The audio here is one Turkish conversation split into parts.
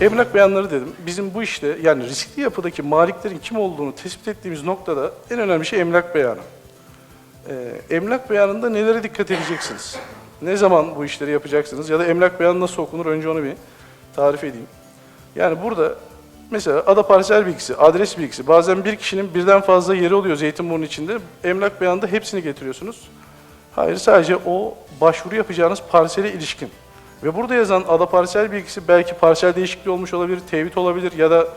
Emlak beyanları dedim. Bizim bu işte yani riskli yapıdaki maliklerin kim olduğunu tespit ettiğimiz noktada en önemli şey emlak beyanı. Ee, emlak beyanında nelere dikkat edeceksiniz? Ne zaman bu işleri yapacaksınız? Ya da emlak beyanı nasıl okunur? Önce onu bir tarif edeyim. Yani burada mesela ada parsel bilgisi, adres bilgisi. Bazen bir kişinin birden fazla yeri oluyor Zeytinburnu içinde. Emlak beyanında hepsini getiriyorsunuz. Hayır sadece o başvuru yapacağınız parsele ilişkin. Ve burada yazan ada parsel bilgisi belki parsel değişikliği olmuş olabilir, tevhid olabilir ya da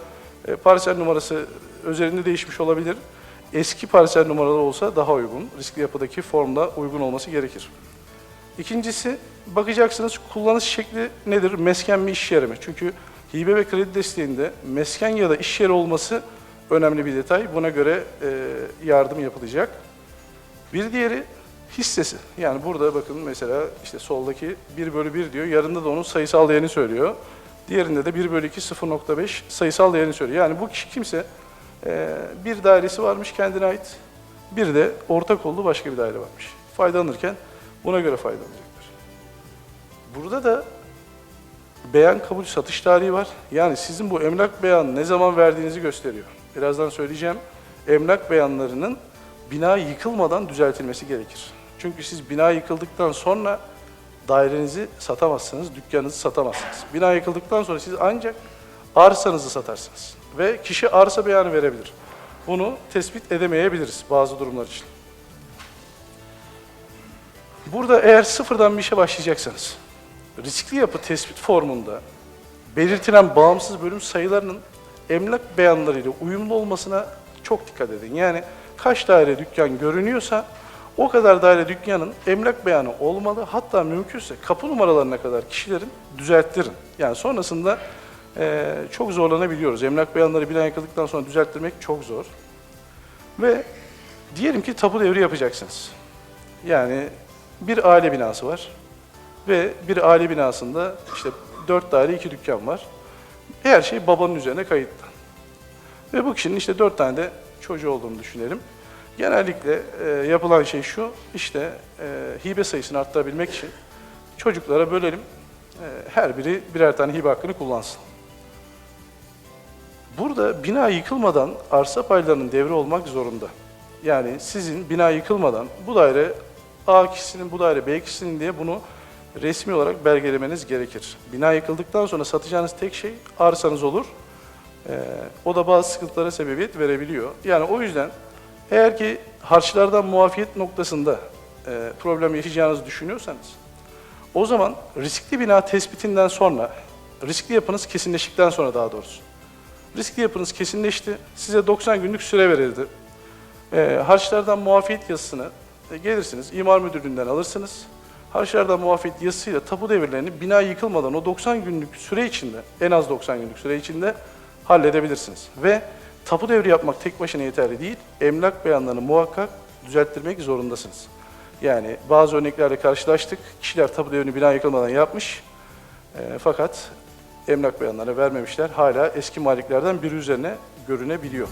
e, parsel numarası üzerinde değişmiş olabilir. Eski parsel numaraları olsa daha uygun. Riskli yapıdaki formda uygun olması gerekir. İkincisi bakacaksınız kullanış şekli nedir? Mesken mi iş yeri mi? Çünkü hibe ve kredi desteğinde mesken ya da iş yeri olması önemli bir detay. Buna göre e, yardım yapılacak. Bir diğeri hissesi. Yani burada bakın mesela işte soldaki 1 bölü 1 diyor. Yarında da onun sayısal değerini söylüyor. Diğerinde de 1 bölü 2 0.5 sayısal değerini söylüyor. Yani bu kişi kimse e, bir dairesi varmış kendine ait. Bir de ortak olduğu başka bir daire varmış. Faydalanırken buna göre faydalanacaklar. Burada da beyan kabul satış tarihi var. Yani sizin bu emlak beyanı ne zaman verdiğinizi gösteriyor. Birazdan söyleyeceğim. Emlak beyanlarının bina yıkılmadan düzeltilmesi gerekir. Çünkü siz bina yıkıldıktan sonra dairenizi satamazsınız, dükkanınızı satamazsınız. Bina yıkıldıktan sonra siz ancak arsanızı satarsınız. Ve kişi arsa beyanı verebilir. Bunu tespit edemeyebiliriz bazı durumlar için. Burada eğer sıfırdan bir işe başlayacaksanız, riskli yapı tespit formunda belirtilen bağımsız bölüm sayılarının emlak beyanlarıyla uyumlu olmasına çok dikkat edin. Yani kaç daire dükkan görünüyorsa o kadar daire dükkanın emlak beyanı olmalı. Hatta mümkünse kapı numaralarına kadar kişilerin düzelttirin. Yani sonrasında eee, çok zorlanabiliyoruz. Emlak beyanları bina yıkıldıktan sonra düzelttirmek çok zor. Ve diyelim ki tapu devri yapacaksınız. Yani bir aile binası var ve bir aile binasında işte dört daire iki dükkan var. Her şey babanın üzerine kayıtlı. Ve bu kişinin işte dört tane de çocuğu olduğunu düşünelim. Genellikle e, yapılan şey şu, işte e, hibe sayısını arttırabilmek için çocuklara bölelim, e, her biri birer tane hibe hakkını kullansın. Burada bina yıkılmadan arsa paylarının devri olmak zorunda. Yani sizin bina yıkılmadan bu daire A kişisinin, bu daire B kişisinin diye bunu resmi olarak belgelemeniz gerekir. Bina yıkıldıktan sonra satacağınız tek şey arsanız olur. Ee, o da bazı sıkıntılara sebebiyet verebiliyor. Yani o yüzden eğer ki harçlardan muafiyet noktasında e, problem yaşayacağınızı düşünüyorsanız o zaman riskli bina tespitinden sonra, riskli yapınız kesinleştikten sonra daha doğrusu, riskli yapınız kesinleşti, size 90 günlük süre verildi. E, harçlardan muafiyet yazısını e, gelirsiniz, imar müdürlüğünden alırsınız. Harçlardan muafiyet yazısıyla tapu devirlerini bina yıkılmadan o 90 günlük süre içinde, en az 90 günlük süre içinde halledebilirsiniz. Ve tapu devri yapmak tek başına yeterli değil, emlak beyanlarını muhakkak düzelttirmek zorundasınız. Yani bazı örneklerle karşılaştık. Kişiler tapu devrini bina yıkılmadan yapmış. E, fakat emlak beyanlarını vermemişler. Hala eski maliklerden biri üzerine görünebiliyor.